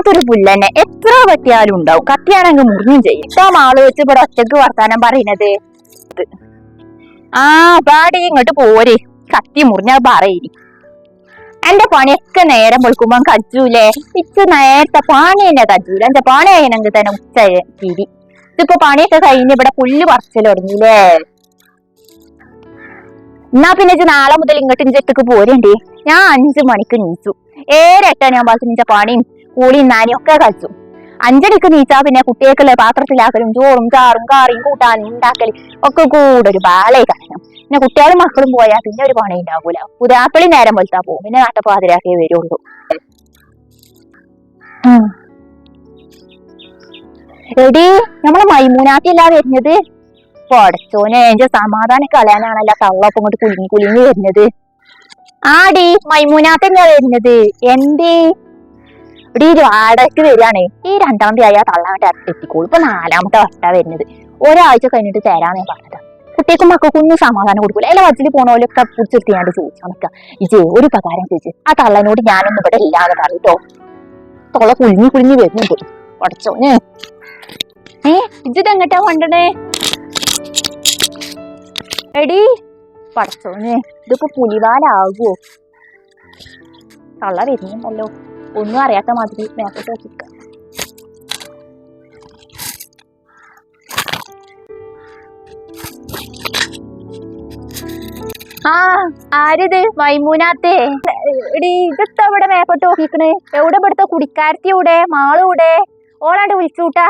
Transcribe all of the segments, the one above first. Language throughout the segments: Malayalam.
വല്ലാത്തൊരു പുല്ലന്നെ എത്ര വെട്ടിയാലും ഉണ്ടാവും. കത്തിയാണെങ്കിൽ മുറിഞ്ഞും ചെയ്യും. ഇപ്പൊ മാൾ വെച്ച് ഇവിടെ ഒറ്റയ്ക്ക് വർത്താനം പറയുന്നത് ആ പാടി ഇങ്ങോട്ട് പോരെ. കത്തി മുറിഞ്ഞാ പറയിനി. എന്റെ പണിയൊക്കെ നേരം വെളുക്കുമ്പോ കജ്ജൂലേ. ഇച്ച നേരത്തെ പാണി തന്നെ കജ്ജൂല. എന്റെ പാണി ആയിനെങ്കിൽ തന്നെ ഉച്ച തിരി. ഇതിപ്പോ പണിയൊക്കെ കഴിഞ്ഞ് ഇവിടെ പുല്ല് പറിച്ചൽ തുടങ്ങിയില്ലേ? എന്നാ പിന്നെ ഇജ്ജ് നാളെ മുതൽ ഇങ്ങോട്ട് ഇഞ്ചത്തേക്ക് പോരണ്ടേ. ഞാൻ അഞ്ചു മണിക്ക് നീച്ചു. ഏഴെട്ടാണ് ഞാൻ പാസ് നിന്റെ പണിയും കൂളിയും നാനിയും ഒക്കെ കളിച്ചു അഞ്ചടിക്ക് നീച്ചാ പിന്നെ കുട്ടികൾക്കുള്ള പാത്രത്തിലാക്കലും ചോറും ചാറും കാറിയും കൂട്ടാനും ഉണ്ടാക്കലും ഒക്കെ കൂടെ ഒരു ബാളേ കാരണം പിന്നെ കുട്ടികളും മക്കളും പോയാൽ പിന്നെ ഒരു പണി ഉണ്ടാവൂല. പുതാപ്പിളി നേരം വെളുത്താ പോകും പിന്നെ നാട്ടപ്പാതിരാക്കേ വരുള്ളൂ. എടി നമ്മളെ മൈമൂനാത്തിയല്ല വരുന്നത്? പടച്ചോനെ എന്റെ സമാധാനം കളയാനാണല്ല കള്ളപ്പം ഇങ്ങോട്ട് കുലുങ്ങി കുലുങ്ങി വരുന്നത്. ആടി മൈമൂനാത്ത് തന്നെയാ വരുന്നത്? എന്തേ? ഇവിടെ ഈ വാടകയ്ക്ക് വരികയാണേ. ഈ രണ്ടാം തീയതി ആയാൽ തള്ളാണ്ട് എത്തിക്കോളൂ. ഇപ്പൊ നാലാമത്തെ വട്ട വരുന്നത്. ഒരാഴ്ച കഴിഞ്ഞിട്ട് തരാന്നേ പറഞ്ഞത്. കുട്ടിക്കും മക്കൾക്കും ഒന്നും സമാധാനം കൊടുക്കില്ല എല്ലാ വച്ചിൽ പോണോലൊക്കെ പിടിച്ചെത്തിയാണ്ട് ചോദിച്ചാൽ നിൽക്കാം ഇജേ ഒരു പ്രകാരം ചോദിച്ചു ആ തള്ളനോട് ഞാനൊന്നും ഇവിടെ ഇല്ലാന്ന് പറഞ്ഞിട്ടോ തൊള കുലുങ്ങി കുലുങ്ങി വരുന്നുണ്ട്. ഉടച്ചോ ഏ ഇജിത് എങ്ങട്ടാ കൊണ്ടണേ? എടി പടച്ചോനെ ഇതിപ്പോ പുലിവാലാകുവോ? തള്ള വരുന്നുണ്ടല്ലോ. ഒന്നും അറിയാത്ത മാതിരി മേപ്പോട്ട് വെച്ചിട്ട് ആ ആരിത്? മൈമൂനാത്തേ. എടി ഇതെത്താ ഇവിടെ മേപ്പോട്ട് നോക്കിക്കണേ എവിടെ ഇവിടുത്തെ കുടിക്കാരത്തി ഇവിടെ മാൾ ഇവിടെ ഓളാണ്ട് വിളിച്ചുകൂട്ടാ.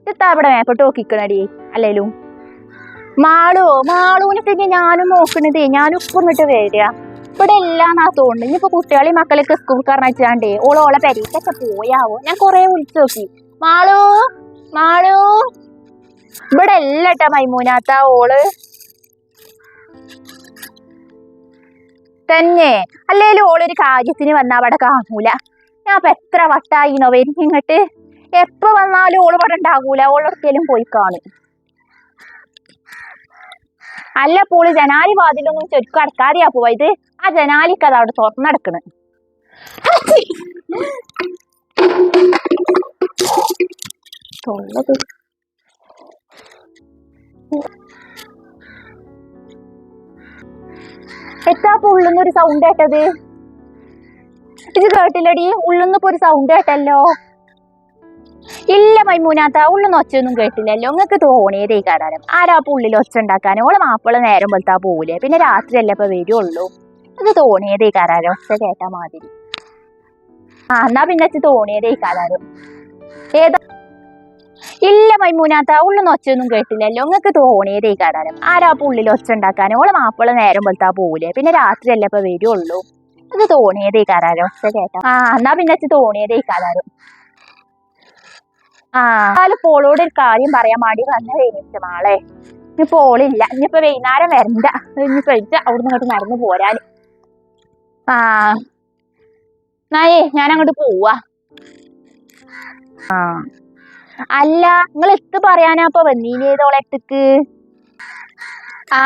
ഇതെത്താ ഇവിടെ മേപ്പോട്ട് നോക്കിക്കണടി അല്ലേലും. മാളുവോ മാളൂനെ പിന്നെ ഞാനും നോക്കണതേ. ഞാനും ഇപ്പൊന്നിട്ട് ഇങ്ങോട്ട് വരിക ഇവിടെ എല്ലാം ആ തോന്നുന്നു. ഇനിയിപ്പോ കുട്ടികളെ മക്കളൊക്കെ സ്കൂൾ കാരണാച്ചാണ്ടേ ഓൾ ഓളെ പരീക്ഷയൊക്കെ പോയാവോ? ഞാൻ കൊറേ വിളിച്ചു നോക്കി. മാളു മാളു. ഇവിടെ അല്ലട്ടാ മൈമൂനാത്ത ഓൾ. തന്നെ. അല്ലേലും ഓളൊരു കാര്യത്തിന് വന്നാ അവിടെ കാണൂല. ഞാൻ ഇപ്പൊ എത്ര വട്ടായിനോ വരിക ഇങ്ങോട്ട്. എപ്പോ വന്നാലും ഓൾ ഇവിടെ ഉണ്ടാകൂല ഓളൊരിക്കലും പോയി കാണും. അല്ല പോളി ജനാലി വാതിലൊന്നും ചുരുക്കം അടക്കാതെയാ പോവാ. ഇത് ആ ജനാലിക്ക് അത് അവിടെ തുറന്നടക്കണ് തൊള്ളത്. എത്താ ഉള്ളുന്ന ഒരു സൗണ്ട് കേട്ടത്? ഇത് കേട്ടില്ലടി. ഉള്ളുന്നപ്പോ ഒരു സൗണ്ട് കേട്ടല്ലോ. ഇല്ല മൈമൂനാത്ത ഉള്ളുന്ന ഒച്ചയൊന്നും കേട്ടില്ലല്ലോ. നിങ്ങൾക്ക് തോന്നിയതേ കാരണം ആരാ പുള്ളിൽ ഒച്ച ഉണ്ടാക്കാൻ ഓളെ മാപ്പിള നേരം പോലത്താ പോവില്ലേ പിന്നെ രാത്രിയല്ലേ ഇപ്പൊ വരുള്ളൂ. അത് തോന്നിയതേ കാരാരോ? ഒച്ച കേട്ടാ മാതിരി. ആ എന്നാ പിന്നെ തോന്നിയതേ കാരണം ഏതാ? ഇല്ല മൈമൂനാത്ത ഉള്ളുന്ന ഒച്ചയൊന്നും കേട്ടില്ലല്ലോ. നിങ്ങൾക്ക് തോന്നിയതേ കാരണം ആരാ പുള്ളിൽ ഒച്ച ഉണ്ടാക്കാൻ ഓളെ മാപ്പിള നേരം പോലത്താ പോവില്ലേ പിന്നെ രാത്രിയല്ലേ ഇപ്പൊ വരുള്ളൂ. അത് തോന്നിയതേ കാരണം ഒച്ച കേട്ട. ആ എന്നാ പിന്നെ തോന്നിയതേ കാര്യം ആ എന്നാലും പോളോട് ഒരു കാര്യം പറയാൻ വേണ്ടി വന്ന കഴിഞ്ഞിട്ട് മാളെ. ഇനി പോളില്ല. ഇനിയിപ്പോ വൈകുന്നേരം വരണ്ട. ഇനി ഇജ്ജ് അവിടുന്ന് ഇങ്ങോട്ട് നടന്നു പോരാൻ ആ നായേ ഞാൻ അങ്ങോട്ട് പോവാ. ആ. അല്ല നിങ്ങൾ എത്ത് പറയാനാ അപ്പൊ വന്നീനേതോളെട്ടക്ക് ആ.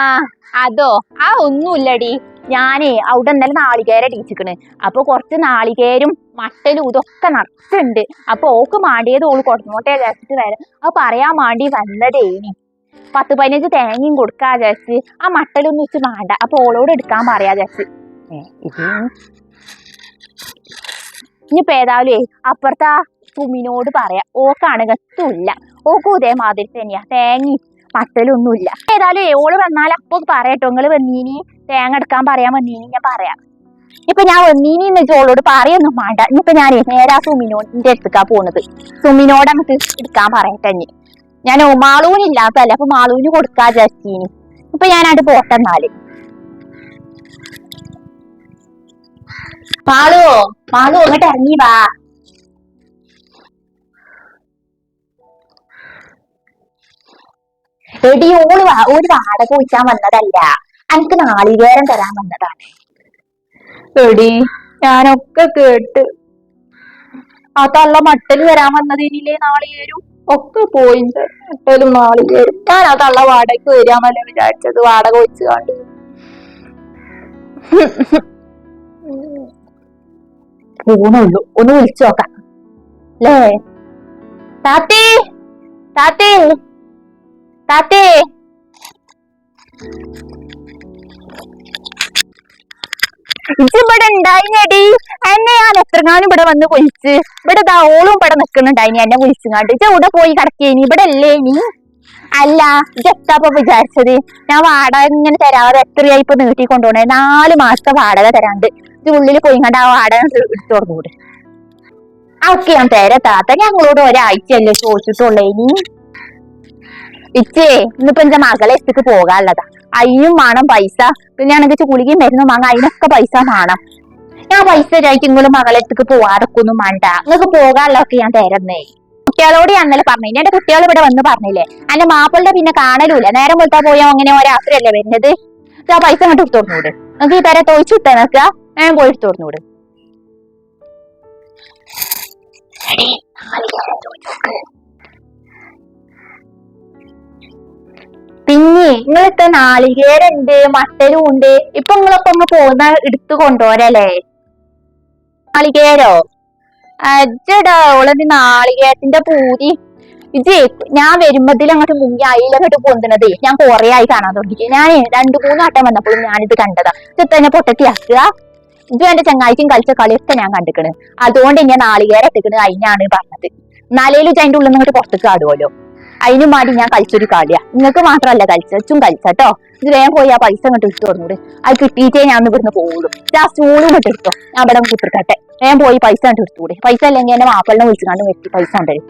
അതോ? ആ ഒന്നുമില്ലടി. ഞാനേ അവിടെ ഇന്നലെ നാളികേര ടീച്ചിക്കണ്. അപ്പൊ കുറച്ച് നാളികേരും മട്ടലും ഇതൊക്കെ നടത്തുന്നുണ്ട് അപ്പൊ ഓക്ക് മാണ്ടിയത് ഓൾ കൊടുന്നോട്ടെ വിചാരിച്ചിട്ട് വരാം. അത് പറയാൻ വേണ്ടി വന്നതേനി പത്ത് പതിനഞ്ച് തേങ്ങയും കൊടുക്കാ വിചാരിച്ച്. ആ മട്ടലൊന്നും വെച്ച് വേണ്ട. അപ്പൊ ഓളോട് എടുക്കാൻ പറയാ വിചാരിച്ച്. ഇനിയിപ്പോ ഏതായാലും അപ്പുറത്തെ സുമിനോട് പറയാം. ഓക്കാണ് ഗത്തുമില്ല ഓക്കും ഇതേമാതിരി തന്നെയാ. തേങ്ങയും മട്ടലൊന്നുമില്ല ഏതായാലും ഓൾ വന്നാൽ അപ്പൊ പറയട്ടോ നിങ്ങൾ വന്നീനി തേങ്ങ എടുക്കാൻ പറയാൻ വന്നീനി ഞാൻ പറയാം. ഇപ്പൊ ഞാൻ വന്നീനി എന്ന് ജോളോട് പറയൊന്നും വേണ്ട. ഇനിയിപ്പൊ ഞാൻ നേരെ ആ സുമിനോടിന്റെ അടുത്തേക്കാ പോണത്. സുമിനോട് അങ്ങോട്ട് എടുക്കാൻ പറയട്ടെ ഇനി. ഞാൻ മാളൂനില്ലാത്തല്ലേ അപ്പൊ മാളൂന് കൊടുക്കാ ജസ്റ്റീനി ഇപ്പൊ ഞാനങ്ങോട്ട് പോട്ടെന്നാൽ മാളു മാളു അങ്ങോട്ട് ഇറങ്ങി വാ. എടി ഓൾ ഒരു വാടക ചോദിച്ചാൻ വന്നതല്ല. എനിക്ക് നാളികേരം തരാൻ വന്നതാണ്. എടി ഞാനൊക്കെ കേട്ട്. ആ തള്ള മട്ടൽ വരാൻ വന്നതിനില്ലേ നാളികേരും? ഒക്കെ പോയി മട്ടലും നാളികേരും. ഞാൻ ആ തള്ള വാടകയ്ക്ക് വരാന്നല്ലേ വിചാരിച്ചത്. വാടക വെച്ച് കണ്ടു. പോണുള്ളൂ ഒന്ന് വിളിച്ചു നോക്കാം. അല്ലേ താത്തേ താത്തേ. താത്തേ. ഇവിടെ ഉണ്ടായിനടി. എന്നെ ഞാൻ എത്രങ്ങാനും ഇവിടെ വന്ന് വിളിച്ച് ഇവിടെ ഓളും ഇവിടെ നിൽക്കുന്നുണ്ടായിനി എന്നെ വിളിച്ചുങ്ങാണ്ട്. ഇജ്ജ് ഇവിടെ പോയി കിടക്കേനി? ഇവിടെ അല്ലേ നീ അല്ല ഇതെത്താപ്പൊ വിചാരിച്ചത്? ഞാൻ വാടക ഇങ്ങനെ തരാതെ എത്രയായി ഇപ്പൊ നീട്ടി കൊണ്ടുപോണേ? നാല് മാസത്തെ വാടക തരാണ്ട്. ഇത് ഉള്ളിൽ പോയി കണ്ട് ആ വാടക എടുത്തു കൊടുക്കൂടെ ഒക്കെ ഞാൻ തരാ താത്ത. ഞങ്ങളോട് ഒരാഴ്ചയല്ലേ ചോദിച്ചിട്ടുള്ളേ ഇനി ഇച്ചേ ഇന്നിപ്പോ എന്റെ മകളെ എത്തിക്ക് പോകാനുള്ളതാ. അയിനും വേണം പൈസ. പിന്നെ ആണെങ്കിൽ ഗുളികയും മരുന്നും വാങ്ങാം അതിനൊക്കെ പൈസ വേണം. ഞാൻ പൈസ നിങ്ങളും മകളെ അടുത്തേക്ക് പോവാതൊക്കൊന്നും വേണ്ട. നിങ്ങൾക്ക് പോകാനുള്ളതൊക്കെ ഞാൻ തരുന്നേ. കുട്ടികളോട് ഞാൻ ഇന്നലെ പറഞ്ഞു എന്റെ കുട്ടികൾ ഇവിടെ വന്ന് പറഞ്ഞില്ലേ? അന്റെ മാപ്പിളുടെ പിന്നെ കാണലൂല. നേരം പോയിട്ടാ പോയാ അങ്ങനെ ഒരാത്രല്ലേ വരുന്നത്? ആ പൈസ അങ്ങോട്ട് എടുത്തോടുന്നൂട് നിങ്ങൾക്ക് ഈ തര തോച്ചു വിട്ടാ നിൽക്കുക ഞാൻ പോയി എടുത്തോടുന്നൂട് പിന്നെ നിങ്ങളിത്തെ നാളികേരുണ്ട് മട്ടലും ഉണ്ട്. ഇപ്പൊ നിങ്ങളൊക്കെ ഒന്ന് പോകുന്ന എടുത്തു കൊണ്ടുപോരല്ലേ നാളികേരോ? അജ്ജടാ ഓളത് നാളികേരത്തിന്റെ പൂതി. ഇജ് ഞാൻ വരുമ്പതിൽ അങ്ങോട്ട് മുങ്ങി അയിലങ്ങോട്ട് പൊന്തുന്നത് ഞാൻ കൊറേ ആയി കാണാൻ തുടങ്ങി ഞാൻ രണ്ടു മൂന്ന് വട്ടം വന്നപ്പോഴും ഞാനിത് കണ്ടതാ. ഇത് തന്നെ പൊട്ടത്തിയാക്കുക ഇത് എന്റെ ചങ്ങായിക്കും കളിച്ച കളിയൊക്കെ ഞാൻ കണ്ടിക്കണ്. അതുകൊണ്ട് ഞാൻ നാളികേരം എത്തിക്കണ് അതിനാണ് പറഞ്ഞത്. നാലേലും അതിന്റെ ഉള്ളിൽ നിന്നിട്ട് പുറത്തേക്ക് ആടുമല്ലോ അതിനു വേണ്ടി ഞാൻ കളിച്ചൊരു കളിയാ നിങ്ങൾക്ക് മാത്രമല്ല കളിച്ചും കളിച്ചട്ടോ. ഇത് വേഗം പോയി ആ പൈസ അങ്ങോട്ട് ഇട്ടു തന്നൂടെ അത് കിട്ടിയിട്ടേ ഞാൻ ഇവിടുന്ന് പോകുള്ളൂ. ആ സ്റ്റൂളും ഇങ്ങോട്ട് എടുത്തോ. ഞാൻ ഇവിടെ കുത്തിർക്കട്ടെ വേഗം പോയി പൈസ അങ്ങോട്ട് എടുത്തുകൂടെ. പൈസ അല്ലെങ്കിൽ എന്റെ മാപ്പിളിനെ വിളിച്ചു കണ്ട് പൈസ ഉണ്ടല്ലോ